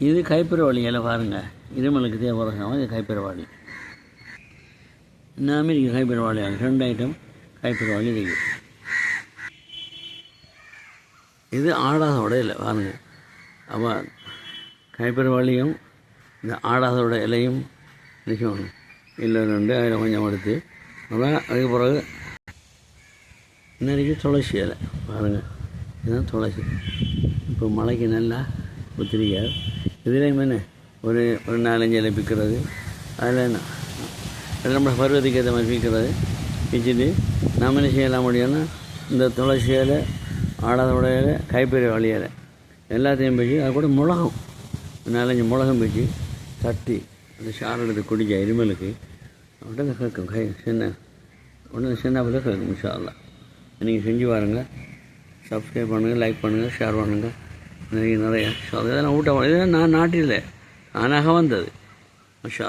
இது கைப்பற வழியில் பாருங்கள் இருமலுக்கு தேவைப்படுற இது கைப்பற வழி இன்னும் இருக்குது கைப்பற ரெண்டு ஐட்டம் கைப்பற வழி இருக்குது இது ஆடாதோட இல்லை பாருங்கள் அப்போ கைப்பற வழியும் இந்த ஆடாதோட இலையும் நிற்கணும் இல்லை ரெண்டு அதில் கொஞ்சம் எடுத்து. அப்புறம் அதுக்கு பிறகு இன்னைக்கு துளசி இலை பாருங்கள் இதுதான் துளசி. இப்போ மழைக்கு நல்லா ஒத்திரிக்காது இதுலேயும் என்ன ஒரு ஒரு நாலஞ்சு இலை பிக்கிறது அதில் என்ன நம்ம பருவத்துக்கு ஏற்ற மாதிரி பிக்கிறது பிச்சுட்டு நம்ம என்ன செய்யலாம் முடியும்னா இந்த துளசி இலை ஆடாதோட இலை கைப்பெரிய வழி இலை எல்லாத்தையும் பிச்சு அது கூட மிளகும். நாலஞ்சு மிளகும் பிச்சு தட்டி அந்த சாறு எடுத்து குடிக்க இருமலுக்கு. உடனே கேட்கும் கை சின்ன உடனே சின்ன பிள்ளை கேட்கும் இன்ஷா நீங்கள் செஞ்சு பாருங்கள் சப்ஸ்கிரைப் பண்ணுங்கள் லைக் பண்ணுங்கள் ஷேர் பண்ணுங்கள் நிறைய நிறைய. இதெல்லாம் ஊட்ட இதெல்லாம் நான் நாட்டில் தானாக வந்தது. மஷா